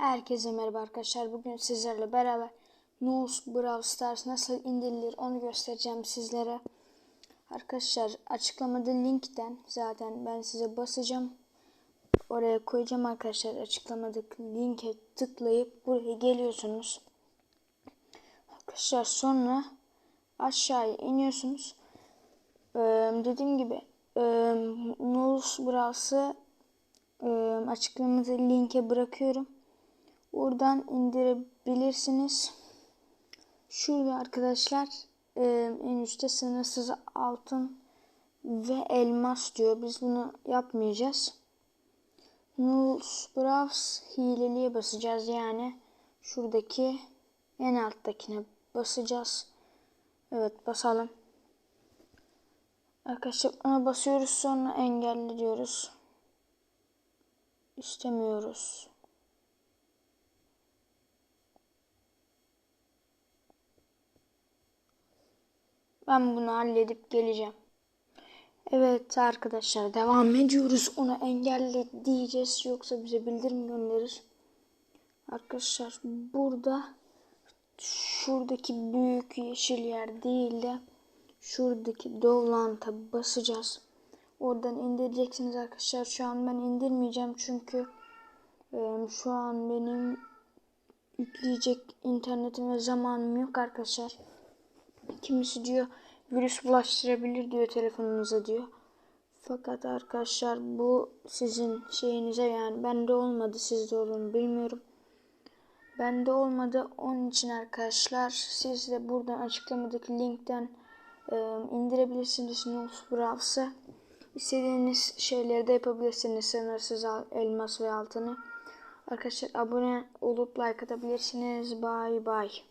Herkese merhaba arkadaşlar. Bugün sizlerle beraber Nose Brawl Stars nasıl indirilir onu göstereceğim sizlere. Arkadaşlar açıklamada linkten zaten ben size basacağım. Oraya koyacağım arkadaşlar. Açıklamadaki linke tıklayıp buraya geliyorsunuz. Arkadaşlar sonra aşağıya iniyorsunuz. Ee, dediğim gibi e, Nose Brawls'ı e, açıklamada linke bırakıyorum. Oradan indirebilirsiniz. Şurada arkadaşlar e, en üstte sınırsız altın ve elmas diyor. Biz bunu yapmayacağız. Nuls Browse hileliye basacağız yani. Şuradaki en alttakine basacağız. Evet basalım. Arkadaşlar ona basıyoruz sonra engelli diyoruz. İstemiyoruz. Ben bunu halledip geleceğim. Evet arkadaşlar devam ediyoruz. Onu engelle diyeceğiz yoksa bize bildirim gönderir. Arkadaşlar burada şuradaki büyük yeşil yer değil de şuradaki dolanta basacağız. Oradan indireceksiniz arkadaşlar. Şu an ben indirmeyeceğim çünkü e, şu an benim yükleyecek internetim ve zamanım yok arkadaşlar. Kimisi diyor virüs bulaştırabilir diyor telefonunuza diyor. Fakat arkadaşlar bu sizin şeyinize yani bende olmadı sizde olduğunu bilmiyorum. Bende olmadı onun için arkadaşlar siz de buradan açıklamadaki linkten e, indirebilirsiniz Nose Browser'ı. İstediğiniz şeyleri de yapabilirsiniz sınırsız elmas ve altını. Arkadaşlar abone olup like atabilirsiniz. Bye bye.